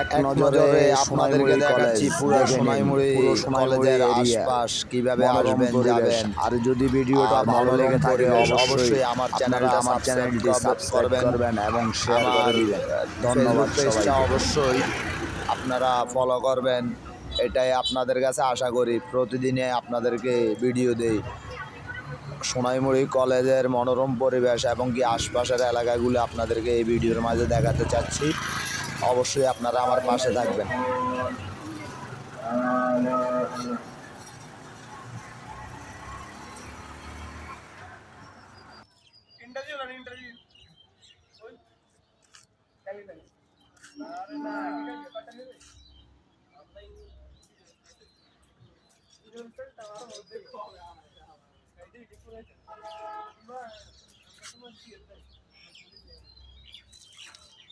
এক নজরে আপনাদেরকে দেখাচ্ছি পুরো সোনাইমুড়ি কলেজের আশপাশ কীভাবে আসবেন যাবেন। আর যদি ভিডিওটা ভালো লেগে থাকে অবশ্যই আমার চ্যানেলটা আমার চ্যানেলটি সাবস্ক্রাইব করবেন। এবং শেয়ার করে দিবেন। ধন্যবাদ ধন্যবাদ পেজটা অবশ্যই আপনারা ফলো করবেন। এটাই আপনাদের কাছে আশা করি প্রতিদিনে আপনাদেরকে ভিডিও দেই। সোনাইমুড়ি কলেজের মনোরম পরিবেশ এবং কি আশপাশের এলাকাগুলো আপনাদেরকে এই ভিডিওর মাঝে দেখাতে চাচ্ছি। অবশ্যই আপনারা আমার পাশে থাকবেন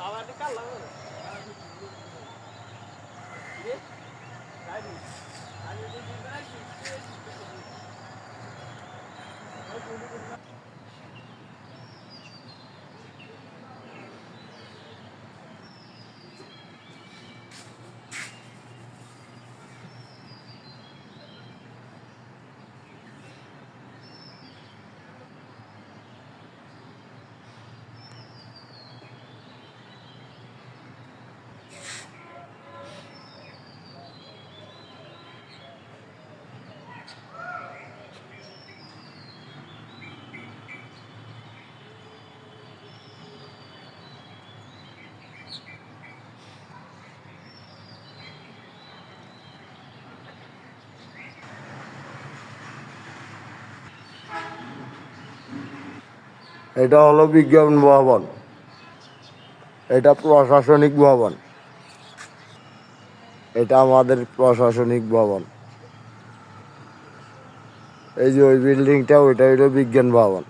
അവരുടെ കള്ളാണ് এটা হলো বিজ্ঞান ভবন। এটা প্রশাসনিক ভবন। এটা আমাদের প্রশাসনিক ভবন। এই যে ওই বিল্ডিংটা ওইটা হইল বিজ্ঞান ভবন।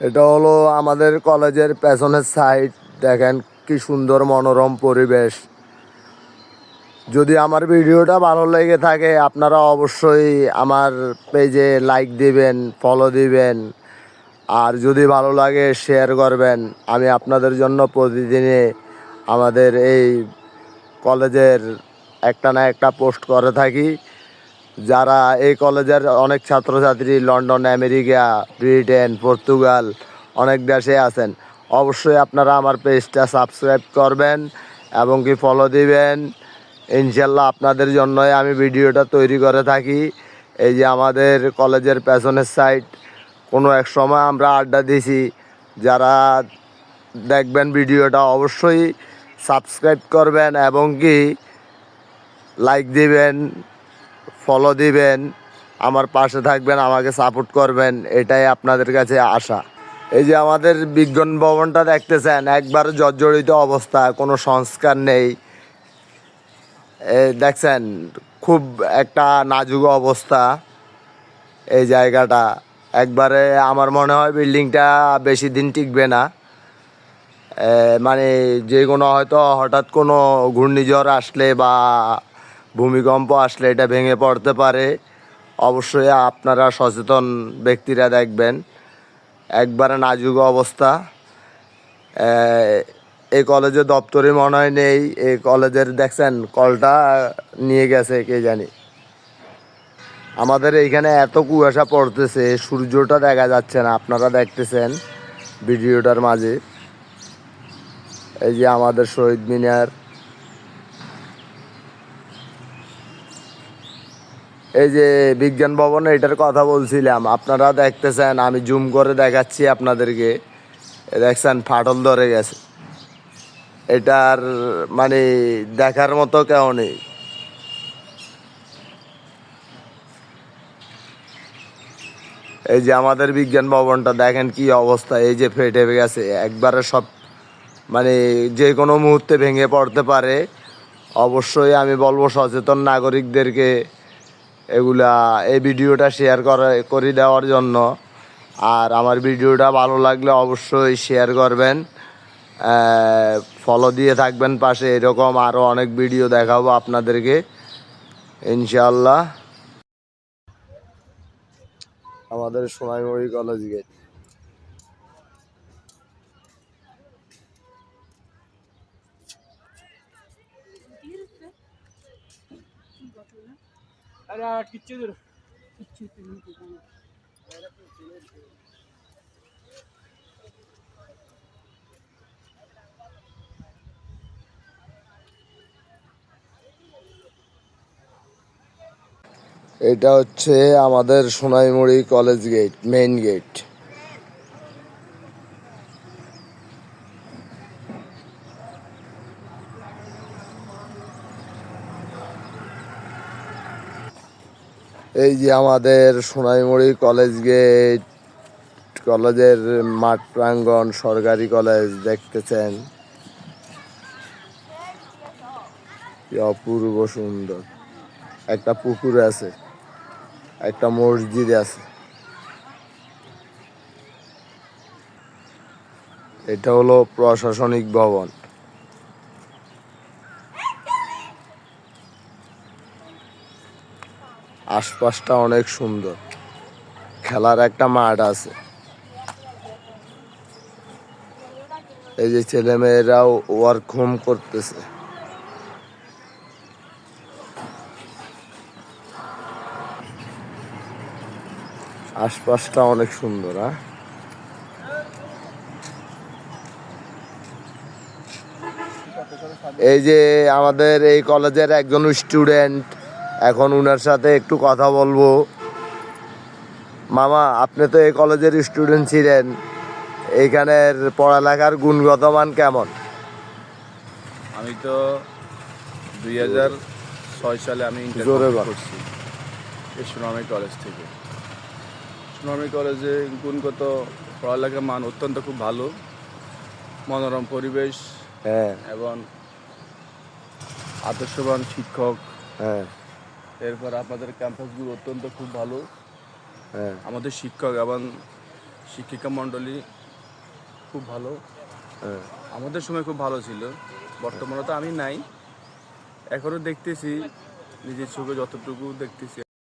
এটা হলো আমাদের কলেজের পেছনের সাইড দেখেন কি সুন্দর মনোরম পরিবেশ। যদি আমার ভিডিওটা ভালো লেগে থাকে, আপনারা অবশ্যই আমার পেজে লাইক দিবেন ফলো দিবেন। আর যদি ভালো লাগে শেয়ার করবেন। আমি আপনাদের জন্য প্রতিদিনে আমাদের এই কলেজের একটা না একটা পোস্ট করে থাকি। যারা এই কলেজের অনেক ছাত্রছাত্রী লন্ডন, আমেরিকা, ব্রিটেন, পর্তুগাল, অনেক দেশে আছেন, অবশ্যই আপনারা আমার পেজটা সাবস্ক্রাইব করবেন এবং কি ফলো দিবেন। ইনশাল্লাহ আপনাদের জন্যই আমি ভিডিওটা তৈরি করে থাকি। এই যে আমাদের কলেজের পেছনের সাইড কোনো এক সময় আমরা আড্ডা দিছি। যারা দেখবেন ভিডিওটা অবশ্যই সাবস্ক্রাইব করবেন এবং কি লাইক দিবেন। ফলো দিবেন, আমার পাশে থাকবেন, আমাকে সাপোর্ট করবেন, এটাই আপনাদের কাছে আশা। এই যে আমাদের বিজ্ঞান ভবনটা দেখতেছেন, একবার জর্জরিত অবস্থা, কোনো সংস্কার নেই। দেখছেন, খুব একটা নাজুক অবস্থা এই জায়গাটা। একবারে আমার মনে হয় বিল্ডিংটা বেশি দিন টিকবে না। মানে যে কোনো হয়তো হঠাৎ কোনো ঘূর্ণিঝড় আসলে বা ভূমিকম্প আসলে এটা ভেঙে পড়তে পারে। অবশ্যই আপনারা সচেতন ব্যক্তিরা দেখবেন। একবারে নাজুক অবস্থা। এই কলেজে দপ্তরে মনে হয় নেই এই কলেজের দেখছেন, কলটা নিয়ে গেছে, কে জানি। আমাদের এইখানে এত কুয়াশা পড়তেছে, সূর্যটা দেখা যাচ্ছে না, আপনারা দেখতেছেন ভিডিওটার মাঝে। এই যে আমাদের শহীদ মিনার। এই যে বিজ্ঞান ভবনে এটার কথা বলছিলাম, আপনারা দেখতেছেন, আমি জুম করে দেখাচ্ছি আপনাদেরকে। দেখছেন, ফাটল ধরে গেছে। এটার মানে দেখার মতো কেউ নেই। এই যে আমাদের বিজ্ঞান ভবনটা, দেখেন কি অবস্থা, এই যে ফেটে গেছে। একবারে সব মানে যে কোনো মুহূর্তে ভেঙে পড়তে পারে। অবশ্যই আমি বলব সচেতন নাগরিকদেরকে এগুলা এই ভিডিওটা শেয়ার করে করে দেওয়ার জন্য। আর আমার ভিডিওটা ভালো লাগলে অবশ্যই শেয়ার করবেন। ফলো দিয়ে থাকবেন পাশে, এরকম আরও অনেক ভিডিও দেখাবো আপনাদেরকে। ইনশাল্লাহ আমাদের সোনাইমুড়ি কলেজ গেট আরে কিচ্ছু দূর। এটা হচ্ছে আমাদের Sonaimuri college gate main gate. এই যে আমাদের সোনাইমুড়ি কলেজ গেট, কলেজের মাঠ প্রাঙ্গণ, সরকারি কলেজ দেখতেছেন? অপূর্ব সুন্দর। একটা পুকুর আছে, একটা মসজিদ আছে। এটা হলো প্রশাসনিক ভবন। আশপাশটা অনেক সুন্দর। খেলার একটা মাঠ আছে। এই যে ছেলেমেয়েরাও ওয়ার্ক হোম করতেছে। আশপাশটা অনেক সুন্দর হ্যাঁ এই যে আমাদের এই কলেজের একজন স্টুডেন্ট এখন উনার সাথে একটু কথা বলব। মামা আপনি তো এই কলেজের স্টুডেন্ট ছিলেন। এইখানের পড়ালেখার গুণগত মান কেমন? আমি তো দুই হাজার ছয় সালে আমি জোরে করছি। এই সুনামি কলেজ থেকে। সুনামি কলেজে গুণগত পড়ালেখার মান অত্যন্ত খুব ভালো। মনোরম পরিবেশ হ্যাঁ। এবং আদর্শবান শিক্ষক। হ্যাঁ। এরপর আপনাদের ক্যাম্পাসগুলো অত্যন্ত খুব ভালো। হ্যাঁ। আমাদের শিক্ষক এবং শিক্ষিকা মণ্ডলী খুব ভালো। হ্যাঁ। আমাদের সময় খুব ভালো ছিল। বর্তমানে তো আমি নাই। এখনও দেখতেছি নিজের চোখে যতটুকু দেখতেছি